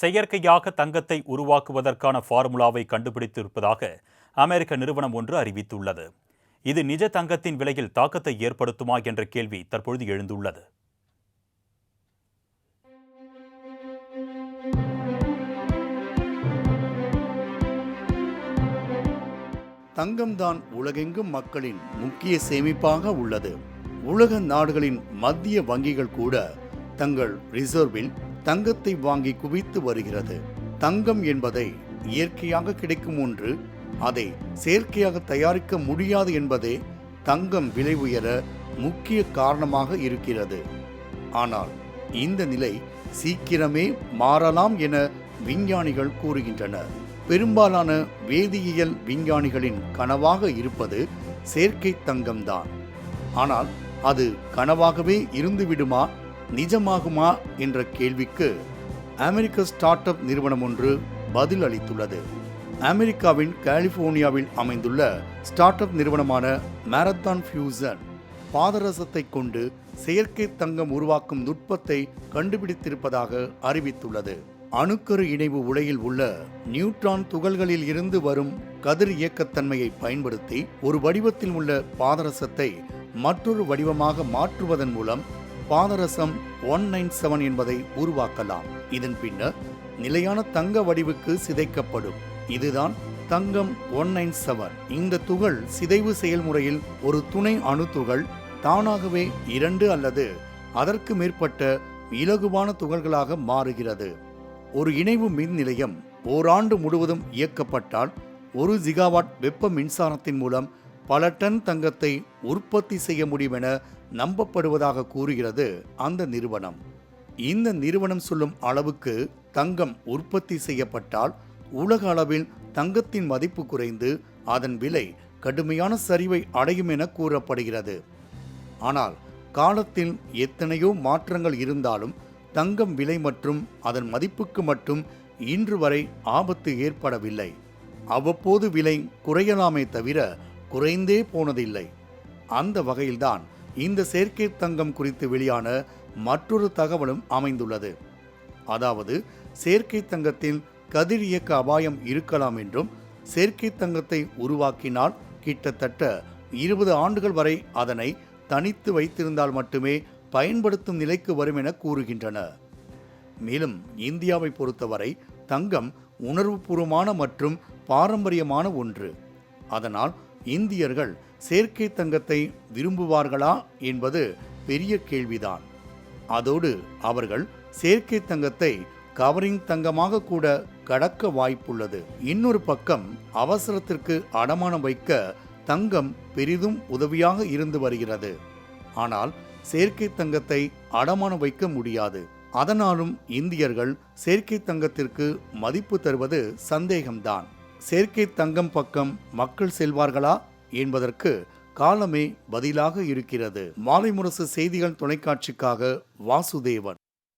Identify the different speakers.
Speaker 1: செயற்கையாக தங்கத்தை உருவாக்குவதற்கான ஃபார்முலாவை கண்டுபிடித்திருப்பதாக அமெரிக்க நிறுவனம் ஒன்று அறிவித்துள்ளது. இது நிஜ தங்கத்தின் விலையில் தாக்கத்தை ஏற்படுத்துமா என்ற கேள்வி தற்பொழுது எழுந்துள்ளது.
Speaker 2: தங்கம்தான் உலகெங்கும் மக்களின் முக்கிய சேமிப்பாக உள்ளது. உலக நாடுகளின் மத்திய வங்கிகள் கூட தங்கள் ரிசர்வில் தங்கத்தை வாங்கி குவித்து வருகிறது. தங்கம் என்பதை இயற்கையாக கிடைக்கும் ஒன்று அதை செயற்கையாக தயாரிக்க முடியாது என்பதே தங்கம் விலை உயர முக்கிய காரணமாக இருக்கிறது. ஆனால் இந்த நிலை சீக்கிரமே மாறலாம் என விஞ்ஞானிகள் கூறுகின்றனர். பெரும்பாலான வேதியியல் விஞ்ஞானிகளின் கனவாக இருப்பது செயற்கை தங்கம்தான். ஆனால் அது கனவாகவே இருந்துவிடுமா? நிஜமாகுமா என்ற கேள்விக்கு அமெரிக்க ஸ்டார்ட் அப் நிறுவனம் ஒன்று பதில் அளித்துள்ளது. அமெரிக்காவின் கலிபோர்னியாவில் அமைந்துள்ள ஸ்டார்ட் அப் நிறுவனமான மாரத்தான் ஃபியூசன் பாதரசத்தை கொண்டு செயற்கை தங்கம் உருவாக்கும் நுட்பத்தை கண்டுபிடித்திருப்பதாக அறிவித்துள்ளது. அணுக்கரு இணைவு உலையில் உள்ள நியூட்ரான் துகள்களில் இருந்து வரும் கதிர் இயக்கத்தன்மையை பயன்படுத்தி ஒரு வடிவத்தில் உள்ள பாதரசத்தை மற்றொரு வடிவமாக மாற்றுவதன் மூலம் பாதரசம் ஒன் நைன் செவன் என்பதை உருவாக்கலாம். இதன் பின்னர் நிலையான தங்க வடிவுக்கு சிதைக்கப்படும். இதுதான் தங்கம் ஒன் நைன் செவன் இந்த துகள் சிதைவு செயல்முறையில் ஒரு துணை அணு துகள் தானாகவே இரண்டு அல்லது அதற்கு மேற்பட்ட இலகுவான துகள்களாக மாறுகிறது. ஒரு இணைவு மின் நிலையம் ஓராண்டு முழுவதும் இயக்கப்பட்டால் ஒரு ஜிகாவாட் வெப்ப மின்சாரத்தின் மூலம் பல டன் தங்கத்தை உற்பத்தி செய்ய முடியுமென நம்பப்படுவதாக கூறுகிறது அந்த நிறுவனம். இந்த நிறுவனம் சொல்லும் அளவுக்கு தங்கம் உற்பத்தி செய்யப்பட்டால் உலக அளவில் தங்கத்தின் மதிப்பு குறைந்து அதன் விலை கடுமையான சரிவை அடையும் என கூறப்படுகிறது. ஆனால் காலத்தில் எத்தனையோ மாற்றங்கள் இருந்தாலும் தங்கம் விலை மற்றும் அதன் மதிப்புக்கு மட்டும் இன்று வரை ஆபத்து ஏற்படவில்லை. அவ்வப்போது விலை குறையலாமே தவிர குறைந்தே போனதில்லை. அந்த வகையில்தான் இந்த செயற்கை தங்கம் குறித்து வெளியான மற்றொரு தகவலும் அமைந்துள்ளது. அதாவது செயற்கை தங்கத்தில் கதிர் இயக்க அபாயம் இருக்கலாம் என்றும் செயற்கை தங்கத்தை உருவாக்கினால் கிட்டத்தட்ட இருபது ஆண்டுகள் வரை அதனை தனித்து வைத்திருந்தால் மட்டுமே பயன்படுத்தும் நிலைக்கு வரும் என கூறுகின்றன. மேலும் இந்தியாவை பொறுத்தவரை தங்கம் உணர்வுபூர்வமான மற்றும் பாரம்பரியமான ஒன்று. அதனால் இந்தியர்கள் செயற்கை தங்கத்தை விரும்புவார்களா என்பது பெரிய கேள்விதான். அதோடு அவர்கள் செயற்கை தங்கத்தை கவரிங் தங்கமாக கூட கடக்க வாய்ப்புள்ளது. இன்னொரு பக்கம் அவசரத்திற்கு அடமானம் வைக்க தங்கம் பெரிதும் உதவியாக இருந்து வருகிறது. ஆனால் செயற்கை தங்கத்தை அடமானம் வைக்க முடியாது. அதனாலும் இந்தியர்கள் செயற்கை தங்கத்திற்கு மதிப்பு தருவது சந்தேகம்தான். செயற்கை தங்கம் பக்கம் மக்கள் செல்வார்களா என்பதற்கு காலமே பதிலாக இருக்கிறது. மாலை முரசு செய்திகள் தொலைக்காட்சிக்காக வாசுதேவன்.